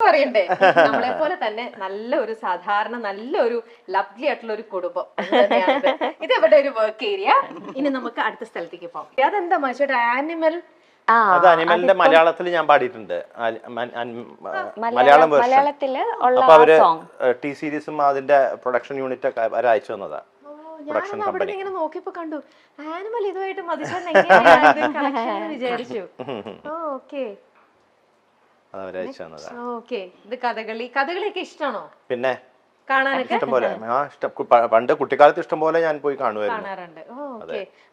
പറയണ്ടേ? നമ്മളെ പോലെ തന്നെ നല്ല ഒരു സാധാരണ നല്ല ഒരു ലവ്ലി ആയിട്ടുള്ള ഒരു കുടുംബം. ഇത്. ഇവിടെ ഒരു വർക്ക് ഏരിയ ഇനി നമുക്ക് അടുത്ത സ്ഥലത്തേക്ക് പോകാം. അതെന്താ മനുഷ്യയുടെ ആനിമൽ ആ അത് അനിമലിന്റെ മലയാളത്തിൽ ഞാൻ പാടിയിട്ടുണ്ട്. മലയാളം മലയാളത്തിൽ അപ്പൊ അവർ സോങ് ടി സീരീസും അതിന്റെ പ്രൊഡക്ഷൻ യൂണിറ്റ് ഒക്കെ അയച്ചു തന്നതാ. പ്രൊഡക്ഷൻ കമ്പനി ഇങ്ങനെ നോക്കിയപ്പോ കണ്ടു. ആനിമൽ ഇതുമായിട്ട് വിചാരിച്ചു. ഓക്കെ അത് അവർ അയച്ചു തന്നതാ. ഓക്കെ. ഇത് കഥകളി. കഥകളിയൊക്കെ ഇഷ്ടമാണോ പിന്നെ കാണാനൊക്കെ? ഇഷ്ടം പോലെ. ആ ഇഷ്ടം. പണ്ട് കുട്ടിക്കാലത്ത് ഇഷ്ടം പോലെ ഞാൻ പോയി കാണുമായിരുന്നു.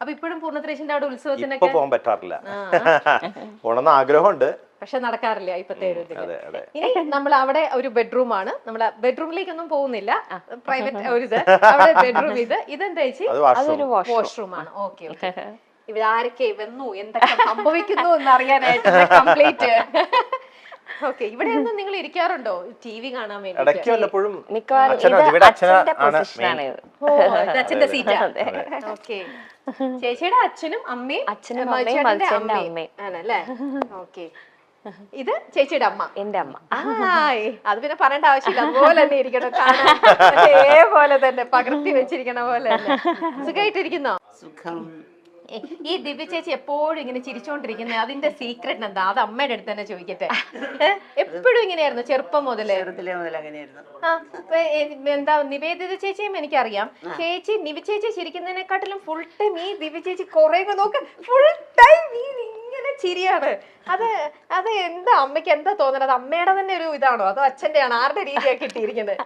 അപ്പൊ ഇപ്പോഴും പൂർണത്രേശന്റെ അവിടെ ഇപ്പൊ ഉത്സവത്തിനൊക്കെ പോകാൻ പറ്റാറില്ല. പോണെന്ന് ആഗ്രഹമുണ്ട്. പക്ഷെ നടക്കാറില്ല ഇപ്പത്തെ ഒരു ഇനി നമ്മൾ അവിടെ ഒരു ബെഡ്റൂം ആണ് നമ്മൾ ബെഡ്റൂമിലേക്കൊന്നും പോകുന്നില്ല. പ്രൈവറ്റ് ഒരു ഇത് അവിടെ ബെഡ്റൂം ഇത്. ഇതെന്താ ചേച്ചി? അതൊരു വാഷ്റൂം ആണ്. ഓക്കെ ഇവരാരൊക്കെ വന്നു? എന്തൊക്കെ സംഭവിക്കുന്നു എന്ന് അറിയാനായിട്ട് കംപ്ലീറ്റ് ഓക്കെ ഇവിടെ ഒന്നും നിങ്ങൾ ഇരിക്കാറുണ്ടോ? ടി വി കാണാൻ വേണ്ടി ഇടയ്ക്ക് വല്ലപ്പോഴും മിക്കവാറും അച്ഛനോ ഇത് ഇവിടെ അച്ഛനാ അച്ഛന്റെ ആണ് പൊസിഷനാണ് main. ഇത്. ഓ ഇത് അച്ഛന്റെ സീറ്റാ ഓക്കെ. ചേച്ചിയുടെ അച്ഛനും അമ്മയും അച്ഛനും അമ്മയും. ആണല്ലേ? ഓക്കെ. ഇത് ചേച്ചിയുടെ അമ്മ. എന്റെ അമ്മ. ആയ് അത് പിന്നെ പറയേണ്ട ആവശ്യമില്ല. അതുപോലെ തന്നെ ഇരിക്കണം. കാണാൻ അതേപോലെ തന്നെ പകർത്തി വെച്ചിരിക്കണ പോലെ തന്നെ. സുഖമായിട്ടിരിക്കുന്നോ സുഖം. ഈ ദിവ്യ ചേച്ചി എപ്പോഴും ഇങ്ങനെ ചിരിച്ചോണ്ടിരിക്കുന്നത് അതിന്റെ സീക്രട്ട് എന്താ? അത് അമ്മയുടെ അടുത്ത് തന്നെ ചോദിക്കട്ടെ. എപ്പോഴും ഇങ്ങനെയായിരുന്നു ചെറുപ്പം മുതലേ? ചെറുതിലെ മുതൽ അങ്ങനെയായിരുന്നു. ആ, ഇപ്പൊ എ- എന്താ നിവേദിത ചേച്ചിയും എനിക്കറിയാം. ചേച്ചി നിവി ചേച്ചി ചിരിക്കുന്നതിനെക്കാട്ടിലും ഫുൾ ടൈം ഈ ദിവ്യ ചേച്ചി കുറെ നോക്ക്. ഫുൾ ടൈം ഈ ഇങ്ങനെ ചിരിയാണ്. അത് അത് എന്താ അമ്മയ്ക്ക് എന്താ തോന്നുന്നത് അമ്മയുടെ തന്നെ ഒരു ഇതാണോ? അതോ അച്ഛന്റെ ആണോ ആരുടെ രീതിയാണ് കിട്ടിയിരിക്കുന്നത്?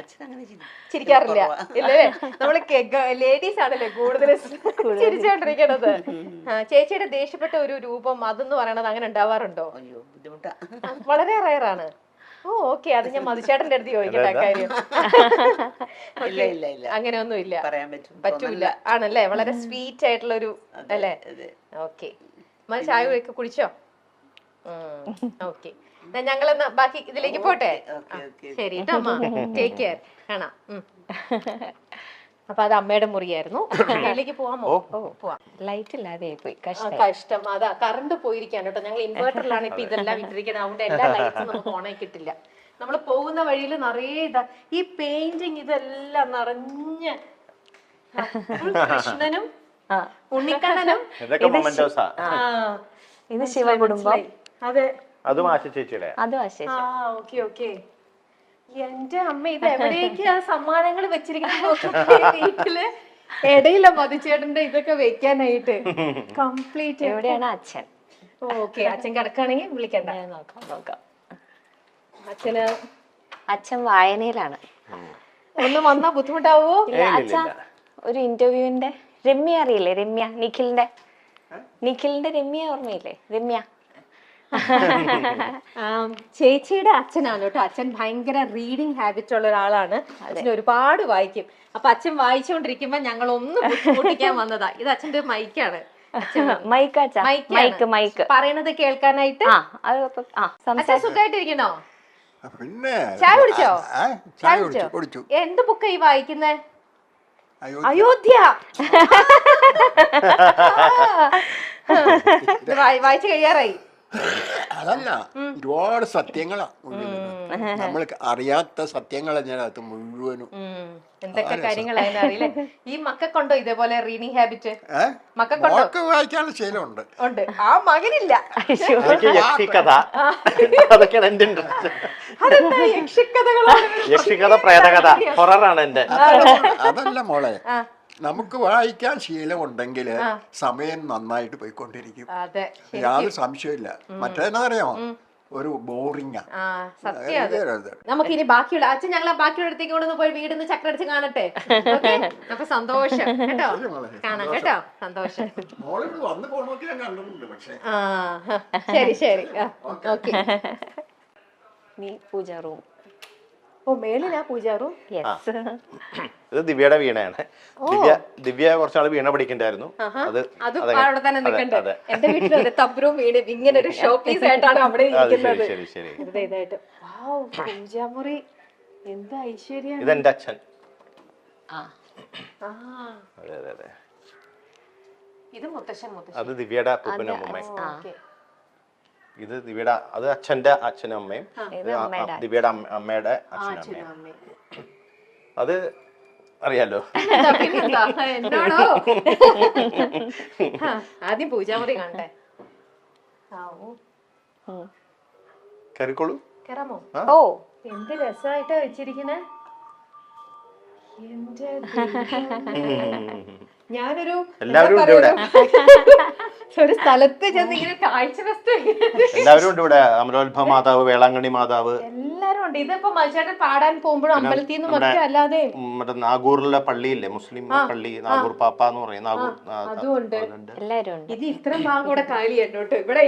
അച്ഛൻ അങ്ങനെ ചിരിക്കാറില്ല. ഇല്ലേ നമ്മൾ ലേഡീസ് ആണല്ലേ കൂടുതൽ ചിരിച്ചോണ്ടിരിക്കണത്. ചേച്ചിയുടെ ദേഷ്യപ്പെട്ട ഒരു രൂപം അതെന്ന് പറയണത് അങ്ങനെ ഉണ്ടാവാറുണ്ടോ? വളരെ റയറാണ്. Oh okay. അത് ഞാൻ മധുചേട്ടന്റെ അടുത്ത് ചോദിക്കട്ടെ കാര്യം. ഇല്ല ഇല്ല ഇല്ല. അങ്ങനെയൊന്നും ഇല്ല പറയാൻ പറ്റും പറ്റൂല. ആണല്ലേ? വളരെ സ്വീറ്റ് ആയിട്ടുള്ള ഒരു അല്ലേ? ഓക്കെ. മതി ചായ കുടിച്ചോ? ഓക്കെ. ഞങ്ങളെന്നാ ബാക്കി ഇതിലേക്ക് പോട്ടെ? ഓക്കെ ഓക്കെ ശരി കേട്ടോ അമ്മ. ടേക്ക് കെയർ കാണാം. അപ്പൊ അത് അമ്മയുടെ മുറിയായിരുന്നു. അതിലേക്ക് പോവാമോ? പോവാം. ലൈറ്റ് ഇല്ലാതെ പോയി കഷ്ടം. കഷ്ടം. അതാ കറണ്ട് പോയിരിക്കാൻ കേട്ടോ ഞങ്ങൾ ഇൻവേർട്ടറിലാണ് ഇപ്പൊ ഇതെല്ലാം ഇട്ടിരിക്കുന്നത് അതുകൊണ്ട് എല്ലാ ലൈറ്റ്സും നമുക്ക് ഓണായി കിട്ടില്ല. നമ്മൾ പോകുന്ന വഴിയിൽ നിറയെ ഇതാ ഈ പെയിന്റിങ് ഇതെല്ലാം നിറഞ്ഞ കൃഷ്ണനും ആ. ഉണ്ണിക്കണ്ണനും. ഇതൊക്കെ മൊമെന്റോസാ ആ, ഇത് ശിവകുടുംബം. കുടുംബം അതെ. അതും ആശ ചേച്ചിയുടെ അതും ആ ഓക്കെ ഓക്കെ. എന്റെ അമ്മ ഇത് എവിടേക്കാ സമ്മാനങ്ങൾ വെച്ചിരിക്കുന്നത് വീട്ടിൽ? ഇടയില മതിച്ചേട്ടന്റെ ഇതൊക്കെ വെക്കാനായിട്ട്. കംപ്ലീറ്റ് എവിടെയാണ് അച്ഛൻ? ഓക്കെ അച്ഛൻ കിടക്കുകയാണെങ്കിൽ വിളിക്കണ്ട. നോക്കാം നോക്കാം. അച്ഛന്? അച്ഛൻ വായനയിലാണ്. ഒന്ന് വന്നാ ബുദ്ധിമുട്ടാവോ? അച്ഛ ഒരു ഇന്റർവ്യൂവിന്റെ രമ്യ അറിയില്ലേ രമ്യ നിഖിലിന്റെ? നിഖിലിന്റെ രമ്യ ഓർമ്മയില്ലേ? രമ്യ. ചേച്ചിയുടെ അച്ഛനാണ് കേട്ടോ. അച്ഛൻ ഭയങ്കര റീഡിങ് ഹാബിറ്റ് ഉള്ള ഒരാളാണ്. അച്ഛൻ ഒരുപാട് വായിക്കും. അപ്പൊ അച്ഛൻ വായിച്ചുകൊണ്ടിരിക്കുമ്പോ ഞങ്ങൾ ഒന്ന് ബുദ്ധിമുട്ടിക്കാൻ വന്നതാ. ഇത് അച്ഛന്റെ മൈക്കാണ്. Mic mic mic. പറയണത് കേൾക്കാനായിട്ട്? സുഖമായിട്ടിരിക്കണോ പിന്നെ ചായ കുടിച്ചോ? ചായ കുടിച്ചോ കുടിച്ചു? എന്ത് ബുക്ക് ഈ വായിക്കുന്നേ? അയോധ്യ. വായിച്ചു കഴിയാറായി. അതല്ല ഒരുപാട് സത്യങ്ങളാ നമ്മൾ അറിയാത്ത സത്യങ്ങളാ ഞാൻ അത് മുഴുവനും എന്തൊക്കെ കാര്യങ്ങളായിരുന്നു അറിയില്ലേ? ഈ മക്കൾക്കുണ്ടോ ഇതേപോലെ റീഡിങ് ഹാബിറ്റ് മക്കൾക്കുണ്ടോ വായിക്കാനുള്ള ശീലമുണ്ട്. ഉണ്ട്. ആ മകനില്ല. യക്ഷിക്കഥ. അതൊക്കെയാണ് എന്റെ പ്രേതകഥ. ഹൊററാണ് എന്റെ അതല്ല മോളെ നമുക്ക് വായിക്കാൻ ശീലമുണ്ടെങ്കിൽ സമയം നന്നായിട്ട് പോയിക്കൊണ്ടിരിക്കും. യാതൊരു സംശയമില്ല മറ്റേതെന്നറിയാമോ ഒരു ബോറിംഗ് നമുക്ക് ഇനി ബാക്കിയുള്ള അച്ഛൻ ഞങ്ങൾ ബാക്കിയുള്ള അടുത്തേക്ക് കൊണ്ടൊന്ന് പോയി വീടിന്ന് ചക്രടിച്ച് കാണട്ടെ. അപ്പൊ സന്തോഷം. കേട്ടോ? കാണാം കേട്ടോ. സന്തോഷം. ശരി ശരി. ഓക്കെ. നീ പൂജ റൂം. ഓ മേളിലാ പൂജാറും യെസ് ഇത് ദിവ്യയുടെ വീണയാണ് ദിവ്യ ദിവ്യ കുറച്ചാൾ വീണ പഠിക്കണ്ടായിരുന്നു. അത് അവിടെ തന്നെ എന്റെ വീട്ടിൽ ഒരു തബ്രവും വീട്. ഇങ്ങനെ ഒരു ഷോ പീസ് ആയിട്ടാണ് അവിടെ ഇരിക്കുന്നത്. ഇതായിട്ട്. വാവ്, പൂജാമുറി എന്ത് ഐശ്വര്യം ഇതെന്റെ അച്ഛൻ. ഇത് മുത്തശ്ശൻ മുത്തശ്ശൻ. അത് ദിവ്യയുടെ അപ്പൂപ്പനും അമ്മയും ഇത് ദിവ്യയുടെ അത് അച്ഛന്റെ അച്ഛനും അമ്മയും ഇത് ആ- ആ ദിവ്യയുടെ അമ്മ- അമ്മയുടെ അച്ഛനും അമ്മയും. അത് അറിയാലോ? പിന്നെന്താ? എന്നോടോ? ആ, ആദ്യം പൂജാമുറി കാണട്ടെ. ആവൂ കയറിക്കോളൂ. കേറാമോ? ഓ. എന്ത് രസമായിട്ടാ വെച്ചിരിക്കണേ എന്റെ ദൈവമേ. ഞാനൊരു എല്ലാവരും ഉണ്ട് ഇവിടെ. ഒരു സ്ഥലത്ത് ചെന്ന് ഇങ്ങനെ കാഴ്ച എല്ലാവരും ഉണ്ട് ഇവിടെ. അമരോത്ഭവ മാതാവ് വേളാങ്കണ്ണി മാതാവ്. എല്ലാരും ഉണ്ട്. ഇതിപ്പോ മനുഷ്യരുടെ പാടാൻ പോകുമ്പോഴും അമ്പലത്തിൽ നിന്നും ഒക്കെ അല്ലാതെ മറ്റേ നാഗൂറിലെ പള്ളിയില്ലേ? മുസ്ലിം പള്ളി നാഗൂർ പാപ്പ എന്ന് പറയും. നാഗൂർ അതുകൊണ്ട്. എല്ലാരും ഉണ്ട്. ഇത് ഇത്ര ഭാഗം കൂടെ കാലി കേട്ടോ ഇവിടെ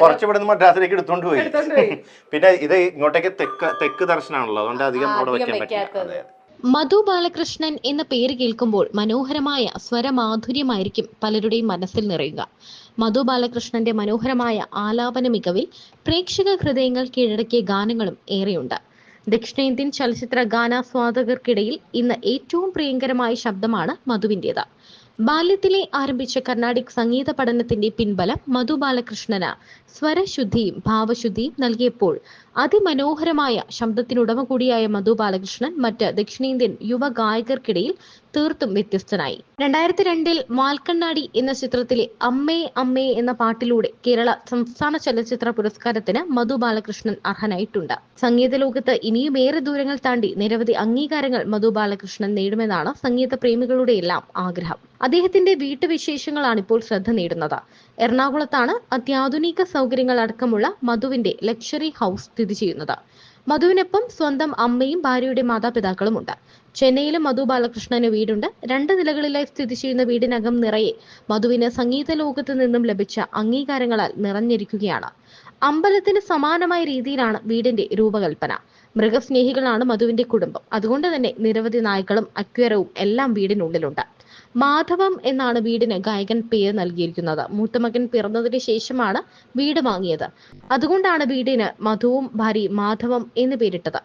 കുറച്ച് ഇവിടെ നിന്ന് മദ്രാസിലേക്ക് എടുത്തോണ്ട് പോയി. പിന്നെ ഇത് ഇങ്ങോട്ടേക്ക് തെക്ക് തെക്ക് ദർശനമാണല്ലോ അതുകൊണ്ട് അധികം അവിടെ വെക്കാൻ പറ്റില്ല. മധു ബാലകൃഷ്ണൻ എന്ന പേര് കേൾക്കുമ്പോൾ മനോഹരമായ സ്വരമാധുര്യമായിരിക്കും പലരുടെയും മനസ്സിൽ നിറയുക. മധു ബാലകൃഷ്ണന്റെ മനോഹരമായ ആലാപന മികവിൽ പ്രേക്ഷക ഹൃദയങ്ങൾ കീഴടക്കിയ ഗാനങ്ങളും ഏറെയുണ്ട്. ദക്ഷിണേന്ത്യൻ ചലച്ചിത്ര ഗാനാസ്വാദകർക്കിടയിൽ ഇന്ന് ഏറ്റവും പ്രിയങ്കരമായ ശബ്ദമാണ് മധുവിന്റേത് ബാല്യത്തിലെ ആരംഭിച്ച കർണാടിക് സംഗീത പഠനത്തിന്റെ പിൻബലം മധു ബാലകൃഷ്ണന്. സ്വരശുദ്ധിയും ഭാവശുദ്ധിയും നൽകിയപ്പോൾ അതിമനോഹരമായ ശബ്ദത്തിനുടമ കൂടിയായ മധു ബാലകൃഷ്ണൻ മറ്റ് ദക്ഷിണേന്ത്യൻ യുവ ഗായകർക്കിടയിൽ തീർത്തും വ്യത്യസ്തനായി. രണ്ടായിരത്തി രണ്ടിൽ മാൽക്കണ്ണാടി എന്ന ചിത്രത്തിലെ അമ്മേ അമ്മേ എന്ന പാട്ടിലൂടെ കേരള സംസ്ഥാന ചലച്ചിത്ര പുരസ്കാരത്തിന് മധു ബാലകൃഷ്ണൻ അർഹനായിട്ടുണ്ട്. സംഗീത ലോകത്ത് ഇനിയും ഏറെ ദൂരങ്ങൾ താണ്ടി നിരവധി അംഗീകാരങ്ങൾ മധു ബാലകൃഷ്ണൻ നേടുമെന്നാണ് സംഗീത പ്രേമികളുടെ എല്ലാം ആഗ്രഹം. അദ്ദേഹത്തിന്റെ വീട്ടുവിശേഷങ്ങളാണ് ഇപ്പോൾ ശ്രദ്ധ നേടുന്നത്. എറണാകുളത്താണ് അത്യാധുനിക സൗകര്യങ്ങൾ അടക്കമുള്ള മധുവിന്റെ ലക്ഷറി ഹൗസ് സ്ഥിതി ചെയ്യുന്നത്. മധുവിനൊപ്പം സ്വന്തം അമ്മയും ഭാര്യയുടെ മാതാപിതാക്കളുമുണ്ട് ചെന്നൈയിലും മധു ബാലകൃഷ്ണന് വീടുണ്ട്. രണ്ട് നിലകളിലായി സ്ഥിതി ചെയ്യുന്ന വീടിനകം നിറയെ മധുവിന് സംഗീത ലോകത്ത് നിന്നും ലഭിച്ച അംഗീകാരങ്ങളാൽ നിറഞ്ഞിരിക്കുകയാണ്. അമ്പലത്തിന് സമാനമായ രീതിയിലാണ് വീടിന്റെ രൂപകൽപ്പന. മൃഗസ്നേഹികളാണ് മധുവിന്റെ കുടുംബം. അതുകൊണ്ട് തന്നെ നിരവധി നായ്ക്കളും അക്വരവും എല്ലാം വീടിനുള്ളിലുണ്ട്. മാധവം എന്നാണ് വീടിന് ഗായകൻ പേര് നൽകിയിരിക്കുന്നത്. മൂത്തമകൻ പിറന്നതിന് ശേഷമാണ് വീട് വാങ്ങിയത്. അതുകൊണ്ടാണ് വീടിന് മധുവും ഭാര്യ മാധവം എന്ന് പേരിട്ടത്.